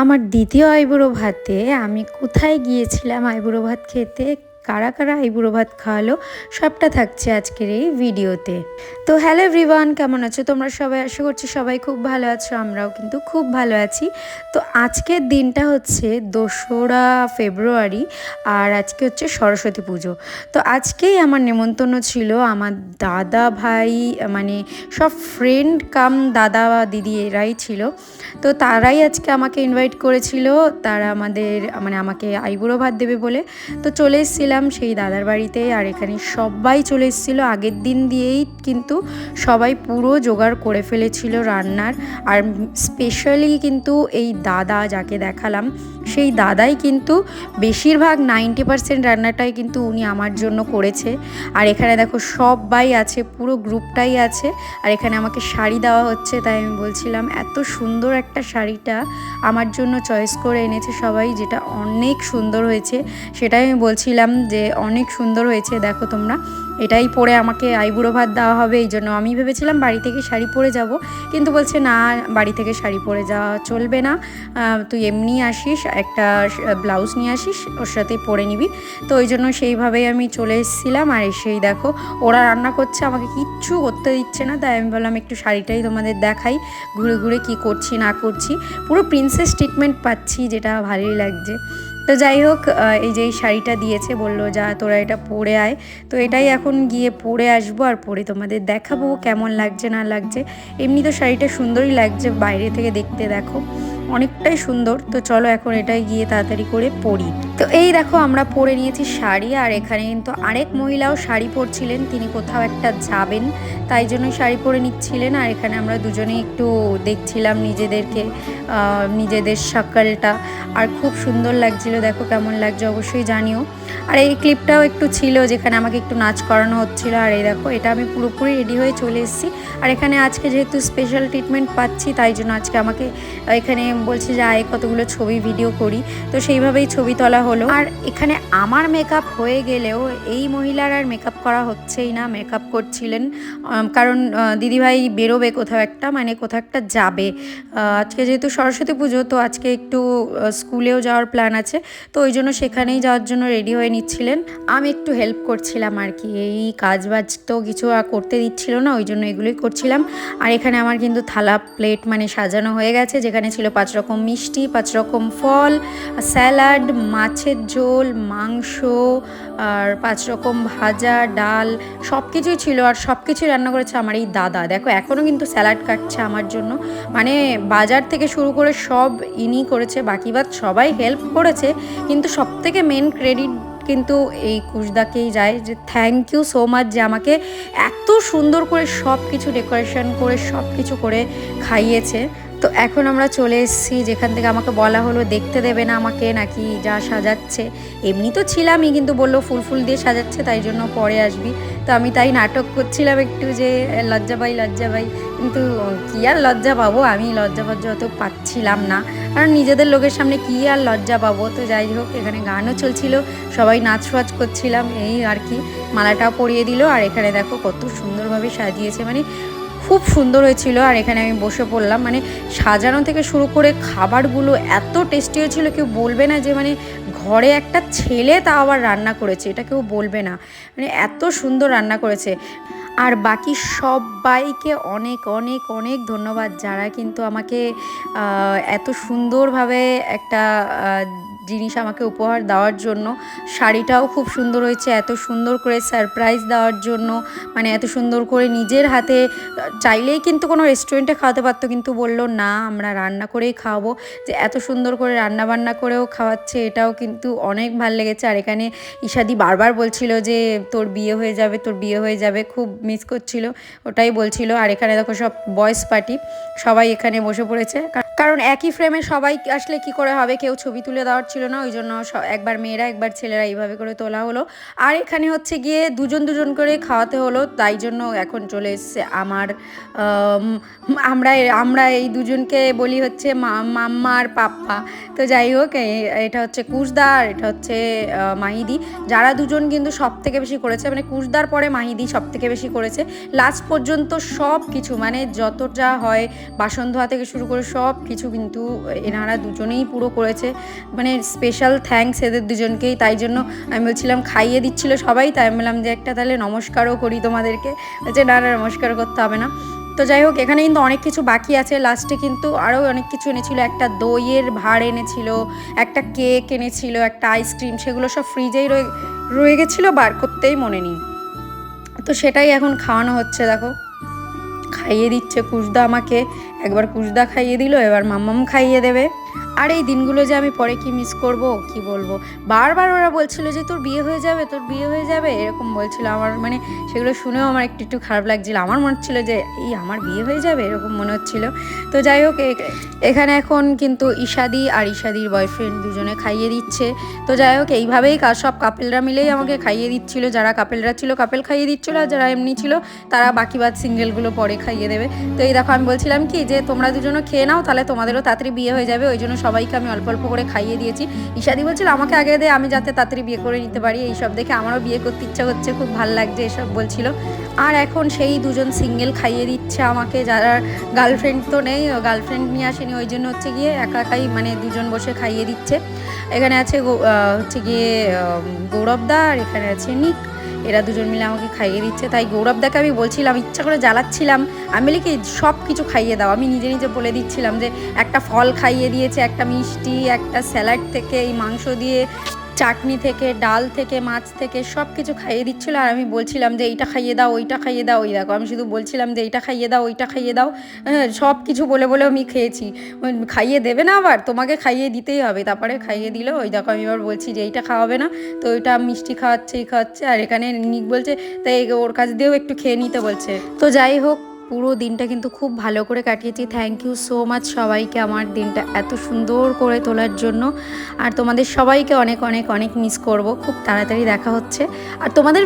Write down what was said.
আমার দ্বিতীয় আইবুড়ো ভাতে আমি কোথায় গিয়েছিলাম আইবুড়ো ভাত খেতে? কারা কারা আইবুড়ো ভাত খাওয়ালো, সবটা থাকছে আজকের এই ভিডিওতে। তো হ্যালো এভরিওয়ান, কেমন আছো তোমরা সবাই? আশা করছি সবাই খুব ভালো আছো, আমরাও কিন্তু খুব ভালো আছি। তো আজকের দিনটা হচ্ছে দোসরা ফেব্রুয়ারি আর আজকে হচ্ছে সরস্বতী পুজো। তো আজকেই আমার নেমন্তন্ন ছিল আমার দাদা ভাই মানে সব ফ্রেন্ড কাম দাদা দিদি এরাই ছিল। তো তারাই আজকে আমাকে ইনভাইট করেছিল, তারা আমাদের মানে আমাকে আইবুড়ো ভাত দেবে বলে। তো চলে এসেছিলাম সেই দাদার বাড়িতে, আর এখানে সবাই চলে এসেছিল। আগের দিন দিয়েই কিন্তু সবাই পুরো জোগাড় করে ফেলেছিল রান্নার। আর স্পেশালি কিন্তু এই দাদা যাকে দেখালাম, সেই দাদাই কিন্তু বেশিরভাগ নাইনটি পার্সেন্ট রান্নাটাই কিন্তু উনি আমার জন্য করেছে। আর এখানে দেখো সবাই আছে, পুরো গ্রুপটাই আছে। আর এখানে আমাকে শাড়ি দেওয়া হচ্ছে, তাই আমি বলছিলাম, এত সুন্দর একটা শাড়িটা আমার জন্য চয়েস করে এনেছে সবাই, যেটা অনেক সুন্দর হয়েছে। সেটাই আমি বলছিলাম যে অনেক সুন্দর হয়েছে, দেখো তোমরা। এটাই পরে আমাকে আইবুড়ো ভাত দেওয়া হবে, এই জন্য আমি ভেবেছিলাম বাড়ি থেকে শাড়ি পরে যাব, কিন্তু বলছে, না, বাড়ি থেকে শাড়ি পরে যাওয়া চলবে না। তুই এমনি আসিস, একটা ব্লাউজ নিয়ে আসিস, ওর সাথে পরে নিবি। তো ওই জন্য সেইভাবেই আমি চলে এসেছিলাম, আর এসেই দেখো, ওরা রান্না করছে, আমাকে কিচ্ছু করতে দিচ্ছে না, তাই আমি বললাম, একটু শাড়িটাই তোমাদের দেখাই, ঘুরে ঘুরে কি করছি, না করছি। পুরো প্রিন্সেস ট্রিটমেন্ট পাচ্ছি, যেটা ভালোই লাগছে। তো যাই হোক এই যে এই শাড়িটা দিয়েছে, বলল যা তোরা এটা পরে আয়। তো এটাই এখন গিয়ে পরে আসব আর পরে তোমাদের দেখাবো কেমন লাগছে, না লাগছে। এমনি তো শাড়িটা সুন্দরই লাগছে বাইরে থেকে দেখতে, দেখো। অনেকটাই সুন্দর। তো চলো এখন এটাই গিয়ে তাড়াতাড়ি করে পরি। তো এই দেখো, আমরা পরে নিয়েছি শাড়ি, আর এখানে কিন্তু আরেক মহিলাও শাড়ি পরছিলেন। তিনি কোথাও একটা যাবেন, তাই জন্য শাড়ি পরে নিচ্ছিলেন। আর এখানে আমরা দুজনে একটু দেখছিলাম নিজেদেরকে নিজেদের সকালটা আর খুব সুন্দর লাগছিল, দেখো কেমন লাগছে, অবশ্যই জানিও। আর এই ক্লিপটাও একটু ছিল, যেখানে আমাকে একটু নাচ করানো হচ্ছিল। আর এই দেখো, এটা আমি পুরোপুরি রেডি হয়ে চলে এসেছি। আর এখানে আজকে যেহেতু স্পেশাল ট্রিটমেন্ট পাচ্ছি, তাই জন্য আজকে আমাকে, এখানে বলছে যে আয় কতগুলো ছবি ভিডিও করি। তো সেইভাবেই ছবি তোলা হলো। আর এখানে আমার মেকআপ হয়ে গেলেও এই মহিলার আর মেকআপ করা হচ্ছেই না মেকআপ করছিলেন। কারণ দিদিভাই বেরোবে কোথাও একটা মানে কোথাও একটা যাবে। আজকে যেহেতু সরস্বতী পুজো, তো আজকে একটু স্কুলেও যাওয়ার প্ল্যান আছে। তো ওই জন্য সেখানেই যাওয়ার জন্য রেডি হয়ে নিচ্ছিলেন। আমি একটু হেল্প করছিলাম আর কি, এই কাজ বাজ তো কিছু আর করতে দিচ্ছিল না, ওই জন্য এগুলোই করছিলাম। আর এখানে আমার কিন্তু থালা প্লেট মানে সাজানো হয়ে গেছে, যেখানে ছিল পাঁচ রকম মিষ্টি, পাঁচ রকম ফল, স্যালাড মাছের ঝোল, মাংস, আর পাঁচ রকম ভাজা, ডাল সব কিছুই ছিল। আর সব কিছুই রান্না করেছে আমার এই দাদা। দেখো এখনও কিন্তু স্যালাড কাটছে আমার জন্য। মানে বাজার থেকে শুরু করে সব ইনি করেছে, বাকি বাদ সবাই হেল্প করেছে। কিন্তু সব থেকে মেন ক্রেডিট কিন্তু এই কুশদাকেই যায় যে থ্যাংক ইউ সো মাচ যে আমাকে এত সুন্দর করে সব কিছু ডেকোরেশন করে সব কিছু করে খাইয়েছে। তো এখন আমরা চলে এসেছি, যেখান থেকে আমাকে বলা হলো দেখতে দেবে না আমাকে, নাকি যা সাজাচ্ছে। এমনি তো ছিলামই, কিন্তু বলল ফুল ফুল দিয়ে সাজাচ্ছে, তাই জন্য পরে আসবি। তো আমি তাই নাটক করছিলাম একটু যে, লজ্জা পাই লজ্জা পাই। কিন্তু কী আর লজ্জা পাবো? আমি লজ্জা ফজ্জা অত পাচ্ছিলাম না। কারণ নিজেদের লোকের সামনে কী আর লজ্জা পাবো? তো যাই হোক, এখানে গানও চলছিল, সবাই নাচ ফাচ করছিলাম, এই আর কি। মালাটাও পরিয়ে দিল, আর এখানে দেখো কত সুন্দরভাবে সাজিয়েছে। মানে খুব সুন্দর হয়েছিল আর এখানে আমি বসে পড়লাম। মানে সাজানো থেকে শুরু করে খাবারগুলো এত টেস্টি হয়েছিল, কেউ বলবে না যে মানে ঘরে একটা ছেলে তা আবার রান্না করেছে, এটা কেউ বলবে না। মানে এত সুন্দর রান্না করেছে। আর বাকি সবাইকে অনেক অনেক অনেক ধন্যবাদ যারা কিন্তু আমাকে এত সুন্দরভাবে একটা জিনিস আমাকে উপহার দেওয়ার জন্য। শাড়িটাও খুব সুন্দর হয়েছে, এত সুন্দর করে সারপ্রাইজ দেওয়ার জন্য। মানে এত সুন্দর করে নিজের হাতে, চাইলেই কিন্তু কোনো রেস্টুরেন্টে খাওয়াতে পারতো, কিন্তু বলল, না, আমরা রান্না করেই খাওয়াবো। যে এত সুন্দর করে রান্না বান্না করেও খাওয়াচ্ছে, এটাও কিন্তু অনেক ভালো লেগেছে। আর এখানে ঈশাদি বারবার বলছিল যে, তোর বিয়ে হয়ে যাবে, তোর বিয়ে হয়ে যাবে। খুব মিস করছিল, ওটাই বলছিল। আর এখানে দেখো সব বয়েস পার্টি সবাই এখানে বসে পড়েছে। কারণ একই ফ্রেমে সবাই আসলে কি করে হবে? কেউ ছবি তুলে দেওয়ার ছিল না, ওই জন্য একবার মেয়েরা, একবার ছেলেরা এইভাবে করে তোলা হলো। আর এখানে হচ্ছে গিয়ে দুজন দুজন করে খাওয়াতে হলো, তাই জন্য এখন চলে এসছে আমার আমরা আমরা এই দুজনকে বলি হচ্ছে মাম্মা আর পাপ্পা। তো যাই হোক এটা হচ্ছে কুশদা আর এটা হচ্ছে মাহিদি। যারা দুজন কিন্তু সব থেকে বেশি করেছে মানে কুশদার পরে মাহিদি সব থেকে বেশি করেছে। লাস্ট পর্যন্ত সব কিছু মানে যতটা হয়, বাসন ধোয়া থেকে শুরু করে সব কিছু কিন্তু এনারা দুজনেই পুরো করেছে। মানে স্পেশাল থ্যাঙ্কস এদের দুজনকেই। তাই জন্য আমি বলছিলাম, খাইয়ে দিচ্ছিল সবাই। তাই আমি বললাম যে, একটা তাহলে নমস্কারও করি তোমাদেরকে। যে, না না, নমস্কার করতে হবে না। তো যাই হোক, এখানে কিন্তু অনেক কিছু বাকি আছে। লাস্টে কিন্তু আরও অনেক কিছু এনেছিল। একটা দইয়ের ভাড় এনেছিল, একটা কেক এনেছিল, একটা আইসক্রিম সেগুলো সব ফ্রিজেই রয়ে রয়ে গেছিল, বার করতেই মনে নেই। তো সেটাই এখন খাওয়ানো হচ্ছে, দেখো। খাইয়ে দিচ্ছে কুশদা আমাকে। একবার কুশদা খাইয়ে দিল এবার মাম্মাম খাইয়ে দেবে। আর এই দিনগুলো যে আমি পরে কি মিস করব, কি বলব? বারবার ওরা বলছিল যে, তোর বিয়ে হয়ে যাবে, তোর বিয়ে হয়ে যাবে। এরকম বলছিল আমার মানে সেগুলো শুনেও আমার একটু একটু খারাপ লাগছিল। আমার মনে হচ্ছিল যে, এই আমার বিয়ে হয়ে যাবে? এরকম মনে হচ্ছিল। তো যাই হোক এখানে এখন কিন্তু ঈশাদি আর ঈশাদির বয়ফ্রেন্ড দুজনে খাইয়ে দিচ্ছে। তো যাই হোক, এইভাবেই সব কাপেলরা মিলেই আমাকে খাইয়ে দিচ্ছিল। যারা কাপেলরা ছিল কাপেল খাইয়ে দিচ্ছিল, আর যারা এমনি ছিল, তারা বাকি বাদ সিঙ্গেলগুলো পরে খাইয়ে দেবে। তো এই দেখো, আমি বলছিলাম কি যে, তোমরা দুজনে খেয়ে নাও, তাহলে তোমাদেরও তাড়াতাড়ি বিয়ে হয়ে যাবে। ওই জন্য সবাইকে আমি অল্প অল্প করে খাইয়ে দিয়েছি। ঈশাদি বলছিল, আমাকে আগে দে, আমি যাতে তাড়াতাড়ি বিয়ে করে নিতে পারি। এইসব দেখে আমারও বিয়ে করতে ইচ্ছা হচ্ছে, খুব ভালো লাগছে এসব বলছিল। আর এখন সেই দুজন সিঙ্গেল খাইয়ে দিচ্ছে আমাকে, যারা গার্লফ্রেন্ড তো নেই, গার্লফ্রেন্ড নিয়ে আসেনি, ওই জন্য হচ্ছে গিয়ে একা একাই মানে দুজন বসে খাইয়ে দিচ্ছে। এখানে আছে হচ্ছে গিয়ে গৌরব দা, আর এখানে আছে নিক। এরা দুজন মিলে আমাকে খাইয়ে দিচ্ছে, তাই গৌরবদাকে আমি বলছিলাম, ইচ্ছা করে জ্বালাচ্ছিলাম। আমি লিখে সব কিছু খাইয়ে দাও। আমি নিজে নিজে বলে দিচ্ছিলাম যে, একটা ফল খাইয়ে দিয়েছে, একটা মিষ্টি, একটা স্যালাড থেকে এই মাংস দিয়ে। চাটনি থেকে, ডাল থেকে, মাছ থেকে সব কিছু খাইয়ে দিচ্ছিল আর আমি বলছিলাম যে এইটা খাইয়ে দাও, ওইটা খাইয়ে দাও। ওই দেখো, আমি শুধু বলছিলাম যে এইটা খাইয়ে দাও, ওইটা খাইয়ে দাও। হ্যাঁ সব কিছু বলে বলে আমি খেয়েছি। খাইয়ে দেবে না আবার, তোমাকে খাইয়ে দিতেই হবে। তারপরে খাইয়ে দিল, ওই দেখো আমি এবার বলছি যে এইটা খাওয়াবে না। তো ওইটা মিষ্টি খাওয়াচ্ছে এই খাওয়াচ্ছে। আর এখানে নিক বলছে, তাই ওর কাছ দিয়েও একটু খেয়ে নিতে বলছে। তো যাই হোক পুরো দিনটা কিন্তু খুব ভালো করে কাটিয়েছি। থ্যাংক ইউ সো মাচ সবাইকে আমার দিনটা এত সুন্দর করে তোলার জন্য। আর তোমাদের সবাইকে অনেক অনেক অনেক মিস করব। খুব তাড়াতাড়ি দেখা হচ্ছে। আর তোমাদের